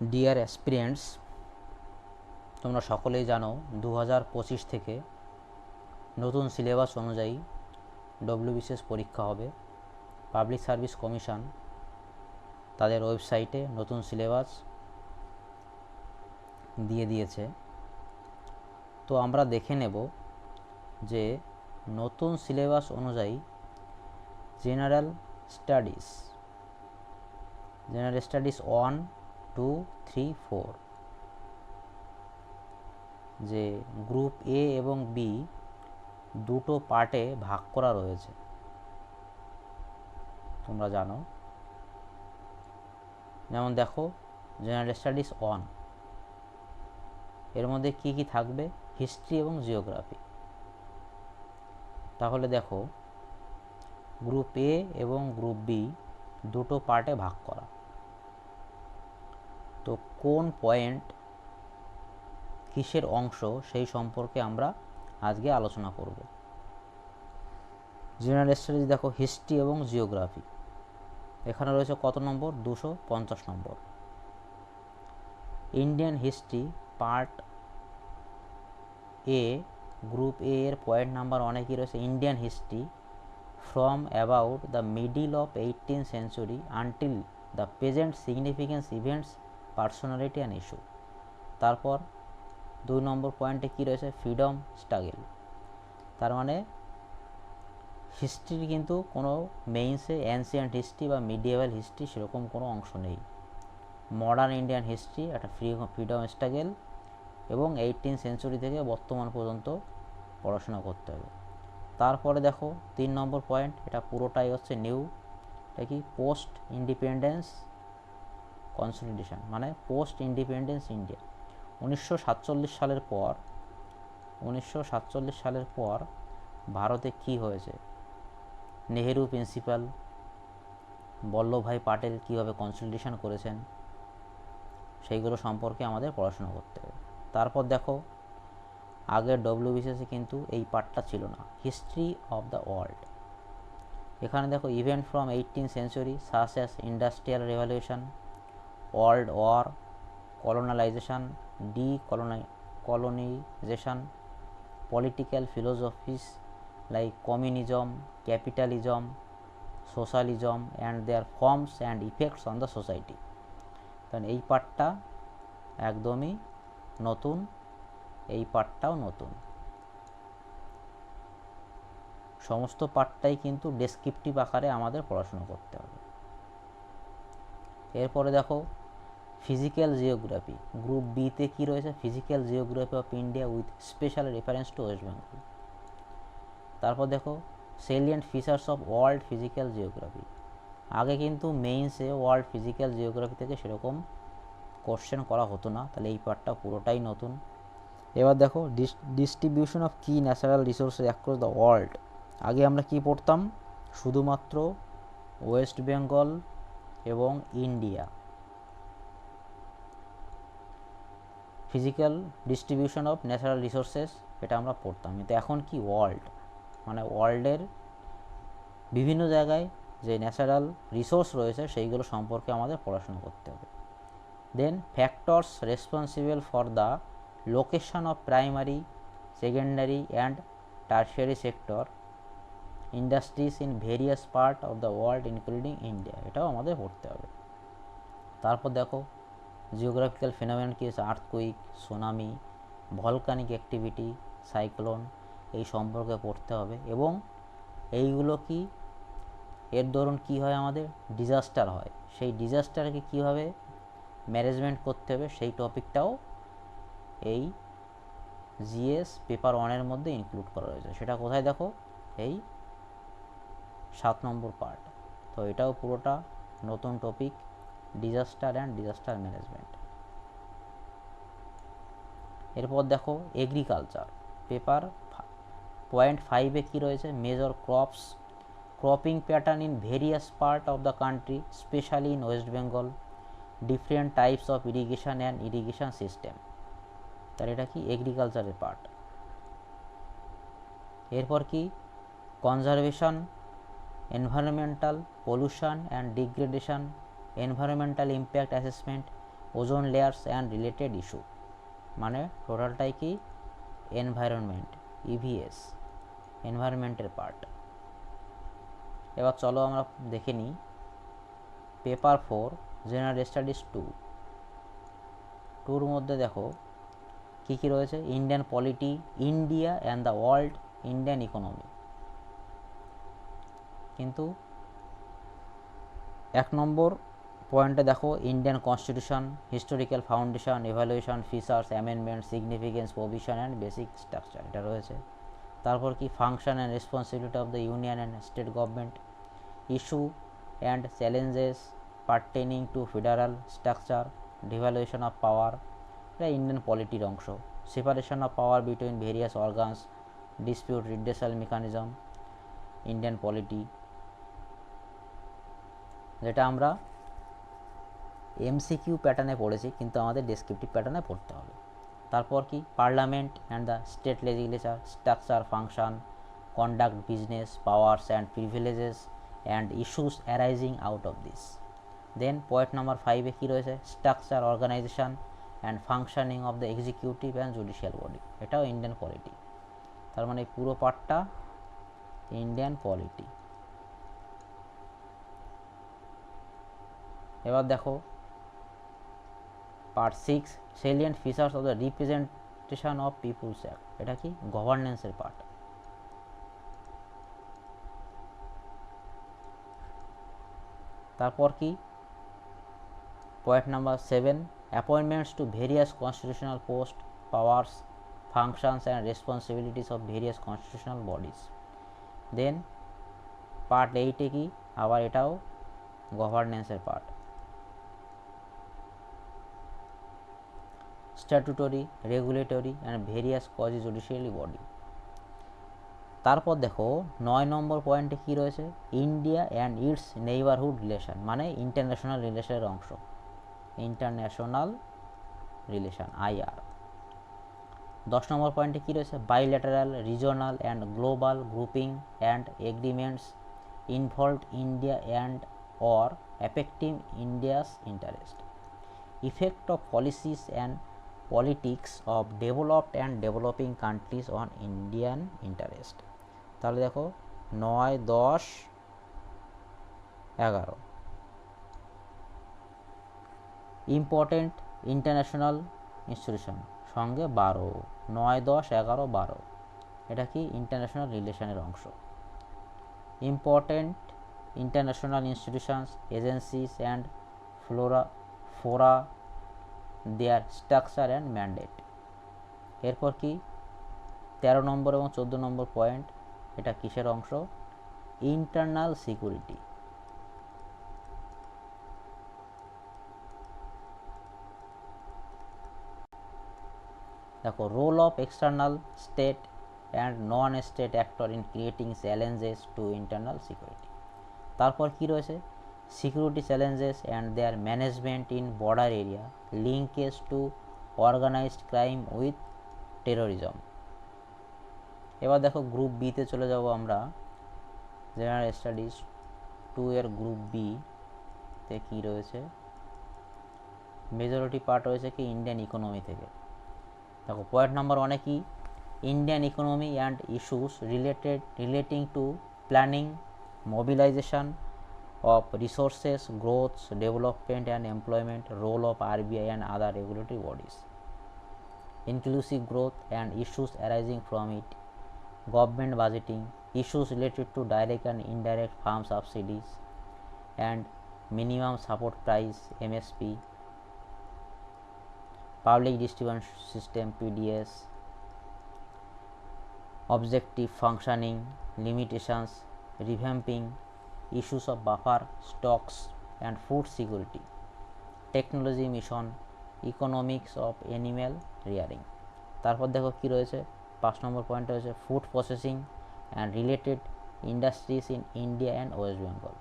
Deer aspirants তোমরা সকলেই জানো দু হাজার পঁচিশ থেকে নতুন সিলেবাস অনুযায়ী ডব্লিউবিসিএস পরীক্ষা হবে। পাবলিক সার্ভিস কমিশন তাদের ওয়েবসাইটে নতুন সিলেবাস দিয়ে দিয়েছে। তো আমরা দেখে নেব যে নতুন সিলেবাস অনুযায়ী general studies general studies one two three four যে গ্রুপ এ এবং বি দুটো পার্টে ভাগ করা রয়েছে। তোমরা জানো? যেমন দেখো জেনারেল স্টাডিজ ওয়ানের মধ্যে কি কি থাকবে? হিস্ট্রি এবং জিওগ্রাফি তাহলে দেখো গ্রুপ এ এবং গ্রুপ বি দুটো পার্টে ভাগ করা। তো কোন পয়েন্ট কিসের অংশ সেই সম্পর্কে আমরা আজকে আলোচনা করব। জেনারেল স্টাডিজ দেখো হিস্ট্রি এবং জিওগ্রাফি এখানে রয়েছে কত নম্বর? দুশো পঞ্চাশ নম্বর। Indian history part A group A এর পয়েন্ট নাম্বার অনেকই রয়েছে। Indian history from about the middle of eighteen century until the present significance events personality and issue তারপর দুই নম্বর পয়েন্টে কী রয়েছে? ফ্রিডম স্ট্রাগেল তার মানে হিস্ট্রির কিন্তু কোনো মেইনসে অ্যান্সিয়েন্ট হিস্ট্রি বা মিডিয়েভাল হিস্ট্রি সেরকম কোনো অংশ নেই। মডার্ন ইন্ডিয়ান হিস্ট্রি একটা ফ্রি ফ্রিডম স্ট্রাগেল এবং এইটিন সেঞ্চুরি থেকে বর্তমান পর্যন্ত পড়াশোনা করতে হবে। তারপরে দেখো, তিন নম্বর পয়েন্ট এটা পুরোটাই হচ্ছে নিউ এটা কি? পোস্ট ইন্ডিপেন্ডেন্স কনসলিডেশন মানে পোস্ট ইন্ডিপেন্ডেন্স ইন্ডিয়া। উনিশশো সাতচল্লিশ সালের পর, উনিশশো সাতচল্লিশ সালের পর ভারতে কি হয়েছে? নেহেরু প্রিন্সিপাল, বল্লভভাই পাটেল কীভাবে কনসলিডেশন করেছেন? সেইগুলো সম্পর্কে আমাদের পড়াশোনা করতে হবে। তারপর দেখো আগের ডব্লিউবিসিএসে কিন্তু এই পার্টটা ছিল না। History of the world. এখানে দেখো, event from eighteen century such as industrial revolution world war colonization decolonization, political philosophies, like communism, capitalism, socialism, and their forms and effects on the society. কারণ এই পার্টটা একদমই নতুন, এই পার্টটাও নতুন। সমস্ত পার্টটাই কিন্তু ডেসক্রিপটিভ আকারে আমাদের পড়াশোনা করতে হবে। এরপরে দেখো ফিজিক্যাল জিওগ্রাফি গ্রুপ বিতে কী রয়েছে? Physical geography of India with special reference to West Bengal তারপর দেখো salient features of world physical geography আগে কিন্তু মেইনসে ওয়ার্ল্ড ফিজিক্যাল জিওগ্রাফি থেকে সেরকম কোশ্চেন করা হতো না, তাহলে এই পার্টটা পুরোটাই নতুন। এবার দেখো ডিস্ট্রিবিউশন অফ কি natural resources across the world আগে আমরা কি পড়তাম? শুধুমাত্র ওয়েস্ট বেঙ্গল এবং India physical distribution of natural resources এটা আমরা পড়তাম। কিন্তু এখন কি ওয়ার্ল্ড মানে ওয়ার্ল্ডের বিভিন্ন জায়গায় যে ন্যাচারাল রিসোর্স রয়েছে, সেইগুলো সম্পর্কে আমাদের পড়াশোনা করতে হবে। Then factors responsible for the location of primary secondary and tertiary sector industries in various part of the world including India এটাও আমাদের পড়তে হবে। তারপর দেখো জিওগ্রাফিক্যাল ফিনোমেন কী আছে earthquake tsunami volcanic activity cyclone এই সম্পর্কে পড়তে হবে। এবং এইগুলো কি? এর দরুন কি হয় আমাদের? ডিজাস্টার হয়। সেই ডিজাস্টারকে কীভাবে ম্যানেজমেন্ট করতে হবে? সেই টপিকটাও এই জিএস পেপার ওয়ানের মধ্যে ইনক্লুড করা রয়েছে। সেটা কোথায় দেখো? এই সাত নম্বর পার্ট তো এটাও পুরোটা নতুন topic disaster and disaster management এরপর দেখো এগ্রিকালচার পেপার পয়েন্ট ফাইভে কী রয়েছে? Major crops cropping pattern in various part of the country specially in West Bengal different types of irrigation and irrigation system তাহলে এটা কি? এগ্রিকালচারের পার্ট এরপর কি? Conservation environmental pollution and degradation environmental impact assessment ozone layers and related issue মানে টোটালটাই কি? Environment EVS এনভায়রনমেন্টের পার্ট এবার চলো আমরা দেখে নিই। Paper four general studies two টুর মধ্যে দেখো, কী কী রয়েছে? Indian polity India and the world Indian economy কিন্তু এক নম্বর পয়েন্টে দেখো Indian constitution historical foundation evaluation features amendment significance provision and basic structure এটা রয়েছে। তারপর কি function and responsibility of the union and state government issue and challenges pertaining to federal structure devaluation of power এটা Indian পলিটির অংশ। Separation of power between various organs dispute redressal mechanism Indian polity যেটা আমরা MCQ প্যাটার্নে পড়েছি, কিন্তু আমাদের descriptive প্যাটার্নে পড়তে হবে। তারপর কি? Parliament and the state legislature structure function conduct business powers and privileges and issues arising out of this then point number ফাইভে কী রয়েছে? Structure organisation and functioning of the executive and judicial body এটাও Indian polity তার মানে পুরো পার্টটা Indian polity এবার দেখো part six salient features of the representation of peoples act এটা কি? গভর্নেন্সের পার্ট তারপর কি? Point number seven appointments to various constitutional post powers functions, and responsibilities of various constitutional bodies. Then part এইটে কি? আবার এটাও গভর্নেন্সের part statutory regulatory and various quasi judicial body তারপর দেখো, নয় নম্বর পয়েন্টে কী রয়েছে? India and its neighbourhood relation মানে ইন্টারন্যাশনাল রিলেশনের অংশ। ইন্টারন্যাশনাল রিলেশন আইআর দশ নম্বর পয়েন্টে কী রয়েছে? Bilateral regional and global grouping and agreements involved India and or affecting India's interest effect of policies and politics of developed and developing countries on Indian interest তাহলে দেখো, নয়, দশ, এগারো। Important international institution সঙ্গে বারো। নয়, দশ, এগারো, বারো। এটা কি ইন্টারন্যাশনাল রিলেশনের অংশ? Important international institutions agencies and flora fora their structure and mandate এরপর কি? তেরো নম্বর এবং চোদ্দ নম্বর পয়েন্ট এটা কিসের অংশ? ইন্টারনাল সিকিউরিটি দেখো role of external state and non state actor in creating challenges to internal security তারপর কি রয়েছে? Security challenges and their management in border area linkage to organised crime with terrorism এবার দেখো group বিতে চলে যাব আমরা। জেনারেল স্টাডিজ টু এর গ্রুপ বি তে কী রয়েছে? মেজরিটি পার্ট রয়েছে কি ইন্ডিয়ান ইকোনমি থেকে। দেখো পয়েন্ট নাম্বার ওয়ানে কি? Indian economy and issues related relating to planning mobilisation of resources growth development and employment role of RBI and other regulatory bodies inclusive growth and issues arising from it, government budgeting, issues related to direct and indirect farm subsidies, and minimum support price MSP, public distribution system PDS, objective functioning, limitations, revamping, issues of buffer stocks and food security, technology mission, economics of animal rearing তারপর দেখো কি রয়েছে? পাঁচ নম্বর point রয়েছে food processing and related industries in India and West Bengal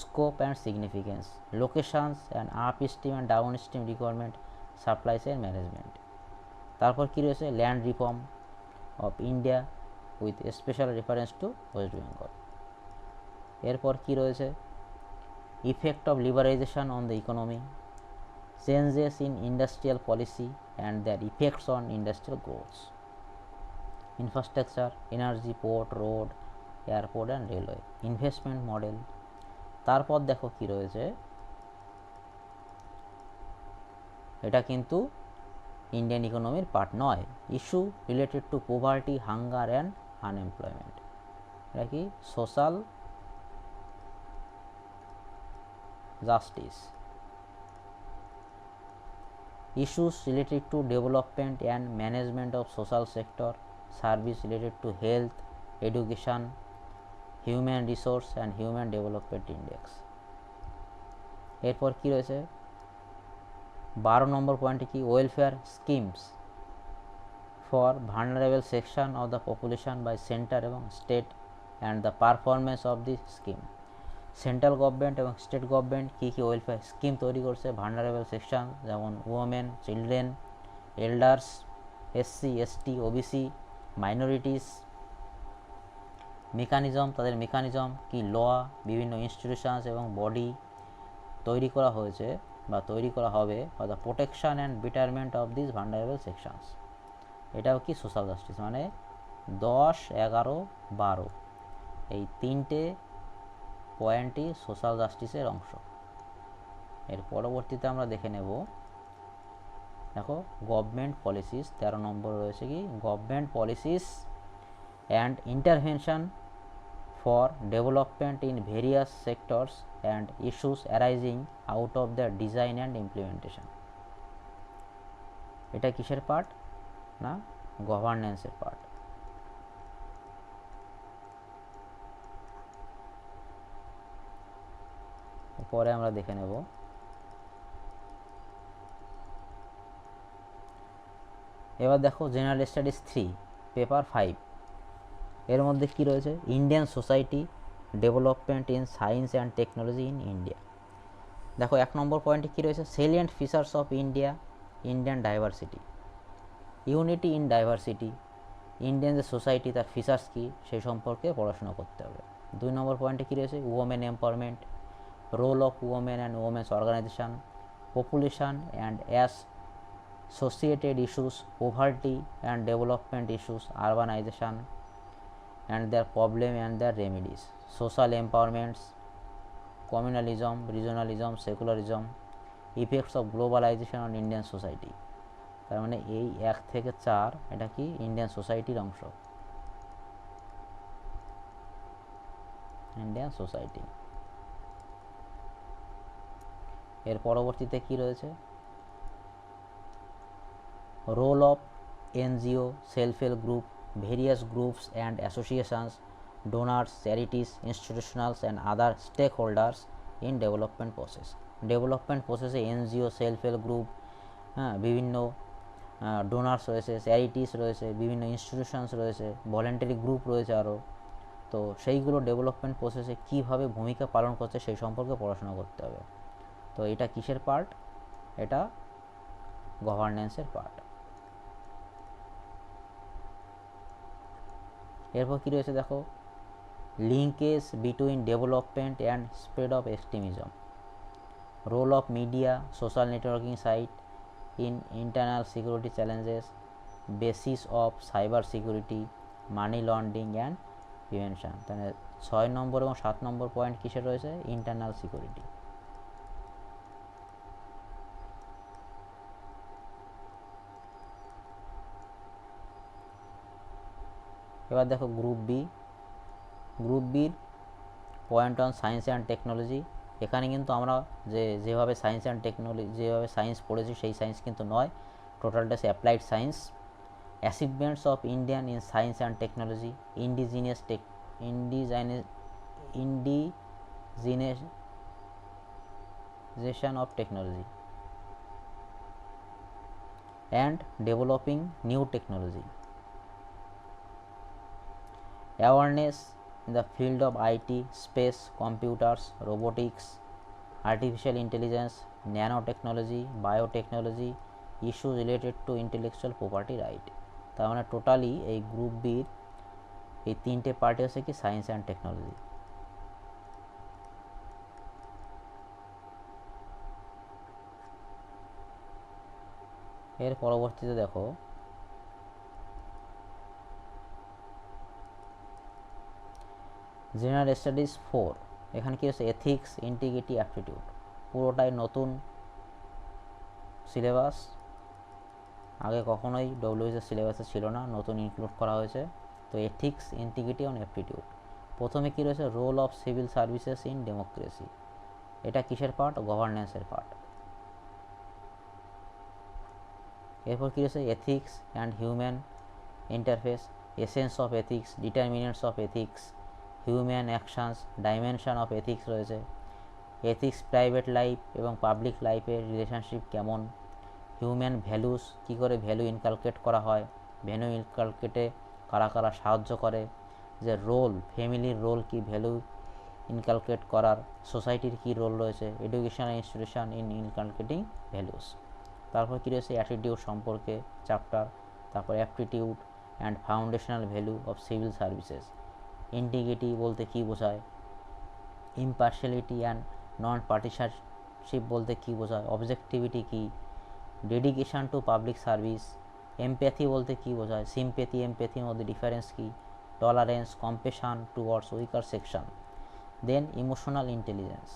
scope and significance locations and up stream and down stream requirement supplies and management তারপর কী রয়েছে? Land reform of India with special reference to West Bengal এরপর কী রয়েছে? Effect of liberalisation on the economy changes in industrial policy and their effects on industrial growths infrastructure energy port road airport and railway investment model তারপর দেখো কি রয়েছে? এটা কিন্তু Indian ইকোনমির পার্ট নয়। Issue related to poverty hunger and unemployment এটা কি? Social justice issues related to development and management of social sector service related to health education human resource and human development index এরপর কি রয়েছে বারো নম্বর পয়েন্টে কি welfare schemes for vulnerable section of the population by centre এবং state and the performance of the scheme central government এবং state government কী কী ওয়েলফেয়ার স্কিম তৈরি করছে ভার্নারেবল সেকশন যেমন women children elders SC ST OBC minorities mechanism তাদের mechanism কি law বিভিন্ন ইনস্টিটিউশনস এবং বডি তৈরি করা হয়েছে বা তৈরি করা হবে for the protection and betterment of this vulnerable sections এটাও কি সোশ্যাল জাস্টিস মানে দশ, এগারো, বারো। এই তিনটে পয়েন্টই সোশ্যাল জাস্টিসের অংশ। এর পরবর্তীতে আমরা দেখে নেব, দেখো, গভর্নমেন্ট পলিসিস, তেরো নম্বর রয়েছে কি? Government policies and intervention for development in various sectors and issues arising out of the design and implementation. এটা কিসের পার্ট? না, গভর্নেন্সের পার্ট। পরে আমরা দেখে নেব। এবার দেখো general studies three paper five এর মধ্যে কি রয়েছে? Indian society development in science and technology in India দেখো এক নম্বর পয়েন্টে কী রয়েছে? Salient features of India Indian diversity unity in diversity Indian যে সোসাইটি তার ফিচার্স কী? সেই সম্পর্কে পড়াশোনা করতে হবে। দুই নম্বর পয়েন্টে কী রয়েছে? Women empowerment role of women and women's organization, population and associated issues, poverty and development issues, urbanization and their problem and their remedies, social empowerments, communalism, regionalism, secularism, effects of globalization on Indian society. তার মানে এই এক থেকে চার এটা কি Indian সোসাইটির অংশ ইন্ডিয়ান সোসাইটি এর পরবর্তীতে কি রয়েছে? Role of NGO self help group various groups and associations donors charities institutionals and other stakeholders in development process development প্রসেসে এনজিও সেলফ হেল্প গ্রুপ হ্যাঁ বিভিন্ন ডোনার্স রয়েছে চ্যারিটিস রয়েছে, বিভিন্ন ইনস্টিটিউশনস রয়েছে ভলেন্টারি গ্রুপ রয়েছে আরও তো সেইগুলো ডেভেলপমেন্ট প্রসেসে কীভাবে ভূমিকা পালন করছে সেই সম্পর্কে পড়াশোনা করতে হবে। তো এটা কিসের পার্ট এটা গভর্নেন্সের পার্ট এরপর কী রয়েছে দেখো? Linkage between development and spread of extremism role of media social networking site in internal security challenges basis of cyber security money laundering and prevention তাহলে ছয় নম্বর এবং সাত নম্বর পয়েন্ট কিসের রয়েছে? ইন্টারনাল সিকিউরিটি এবার দেখো গ্রুপ বি গ্রুপ বির point on science and technology এখানে কিন্তু আমরা যে, যেভাবে সায়েন্স অ্যান্ড টেকনোলজি যেভাবে সায়েন্স পড়েছি সেই সায়েন্স কিন্তু নয় টোটালটা applied science achievements of Indian in science and technology indigenous tech ইন্ডিজাইনে indigenisation of technology and developing new technology awareness in the field of IT, space, computers, robotics, artificial intelligence, nanotechnology, biotechnology, issues related to intellectual property right. তার মানে totally এই group বির এই তিনটে party হচ্ছে কি science and technology এর পরবর্তীতে দেখো জেনারেল স্টাডিজ ফোর এখানে কি হচ্ছে? এথিক্স ইন্টিগ্রিটি অ্যাপটিটিউড পুরোটাই নতুন সিলেবাস আগে কখনোই ডব্লিউএসের সিলেবাসে ছিল না, নতুন ইনক্লুড করা হয়েছে। তো এথিক্স ইন্টিগ্রিটি অন অ্যাপটিটিউড প্রথমে কী রয়েছে? Role of civil services in democracy এটা কিসের পার্ট গভর্নেন্সের পার্ট এরপর কী রয়েছে? Ethics and human interface essence of ethics determinants of ethics human actions dimension of ethics রয়েছে। এথিক্স প্রাইভেট লাইফ এবং পাবলিক লাইফের রিলেশনশিপ কেমন? হিউম্যান ভ্যালুস কী করে ভ্যালু ইনকালকেট করা হয়? ভ্যালু ইনকালকেটে কারা কারা সাহায্য করে? যে রোল ফ্যামিলির রোল কি ভ্যালু ইনকালকেট করার? সোসাইটির কী রোল রয়েছে? Educational institution in inculcating values তারপর কী রয়েছে? অ্যাটিটিউড সম্পর্কে চ্যাপ্টার তারপর aptitude and foundational value of civil services integrity বলতে কী বোঝায়? ইম্পার্শিয়ালিটি অ্যান্ড নন পার্টিসারশিপ বলতে কী বোঝায়? Objectivity key? Dedication to public service empathy বলতে কী বোঝায়? সিম্প্যাথি এমপ্যাথির মধ্যে ডিফারেন্স কী? Tolerance compassion towards weaker section then emotional intelligence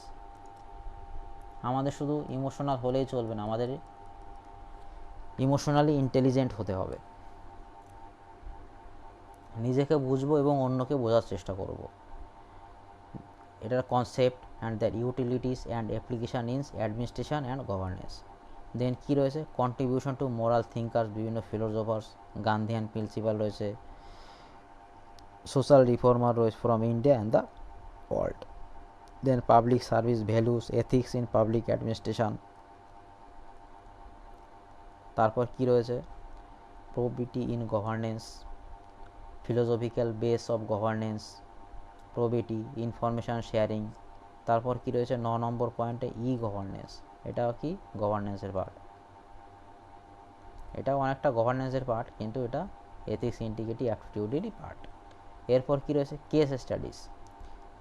আমাদের শুধু ইমোশনাল হলেই চলবে না, আমাদের ইমোশনালি ইন্টেলিজেন্ট হতে হবে। নিজেকে বুঝব এবং অন্যকে বোঝার চেষ্টা করব। এটার concept and their utilities and application in administration and governance then কী রয়েছে? কন্ট্রিবিউশন টু মোরাল থিঙ্কার্স বিভিন্ন ফিলোজফার্স গান্ধিয়ান প্রিন্সিপাল রয়েছে। সোশ্যাল রিফর্মার রয়েছে from India and the world then public service values ethics in public administration তারপর কি রয়েছে? Probity in governance philosophical base of governance probity information sharing তারপর কি রয়েছে? ন নম্বর পয়েন্টে ই গভর্নেন্স এটাও কি? গভর্নেন্সের পার্ট এটাও অনেকটা গভর্নেন্সের পার্ট কিন্তু এটা এথিক্স ইন্টিগ্রিটি অ্যাপটিটিউডেরই পার্ট এরপর কি রয়েছে? কেস স্টাডিজ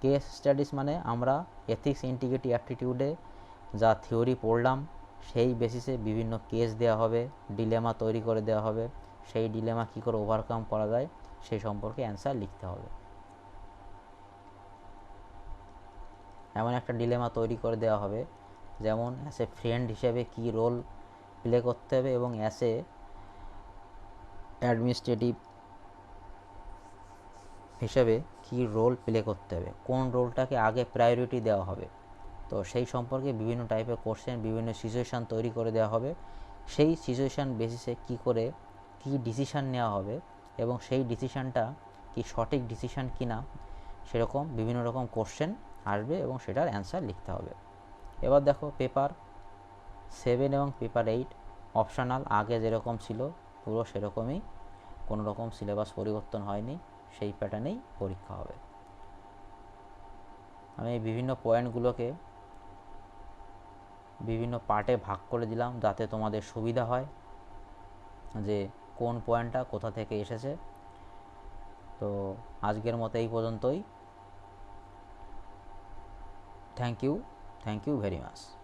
কেস স্টাডিজ মানে আমরা এথিক্স ইন্টিগ্রিটি অ্যাপটিটিউডে যা থিওরি পড়লাম, সেই বেসিসে বিভিন্ন কেস দেওয়া হবে ডিলেমা তৈরি করে দেওয়া হবে, সেই ডিলেমা কী করে ওভারকাম করা যায়? সেই সম্পর্কে অ্যান্সার লিখতে হবে। এমন একটা ডিলেমা তৈরি করে দেওয়া হবে, যেমন অ্যাস এ ফ্রেন্ড হিসেবে কী রোল প্লে করতে হবে এবং অ্যাস এ অ্যাডমিনিস্ট্রেটিভ হিসেবে কী রোল প্লে করতে হবে, কোন রোলটাকে আগে প্রায়োরিটি দেওয়া হবে। তো সেই সম্পর্কে বিভিন্ন টাইপের কোশ্চেন বিভিন্ন সিচুয়েশান তৈরি করে দেওয়া হবে। সেই সিচুয়েশান বেসিসে কি করে কি ডিসিশান নেওয়া হবে এবং সেই ডিসিশানটা কি সঠিক ডিসিশান কি না, সেরকম বিভিন্ন রকম কোশ্চেন আসবে এবং সেটার অ্যান্সার লিখতে হবে। এবার দেখো পেপার সেভেন এবং পেপার এইট অপশানাল আগে যেরকম ছিল পুরো সেরকমই, কোনো রকম সিলেবাস পরিবর্তন হয়নি, সেই প্যাটার্নেই পরীক্ষা হবে। আমি বিভিন্ন পয়েন্টগুলোকে বিভিন্ন পার্টে ভাগ করে দিলাম যাতে তোমাদের সুবিধা হয়, যে কোন পয়েন্টটা, কোথা থেকে এসেছে। তো আজকের মতো এই পর্যন্তই। Thank you thank you very much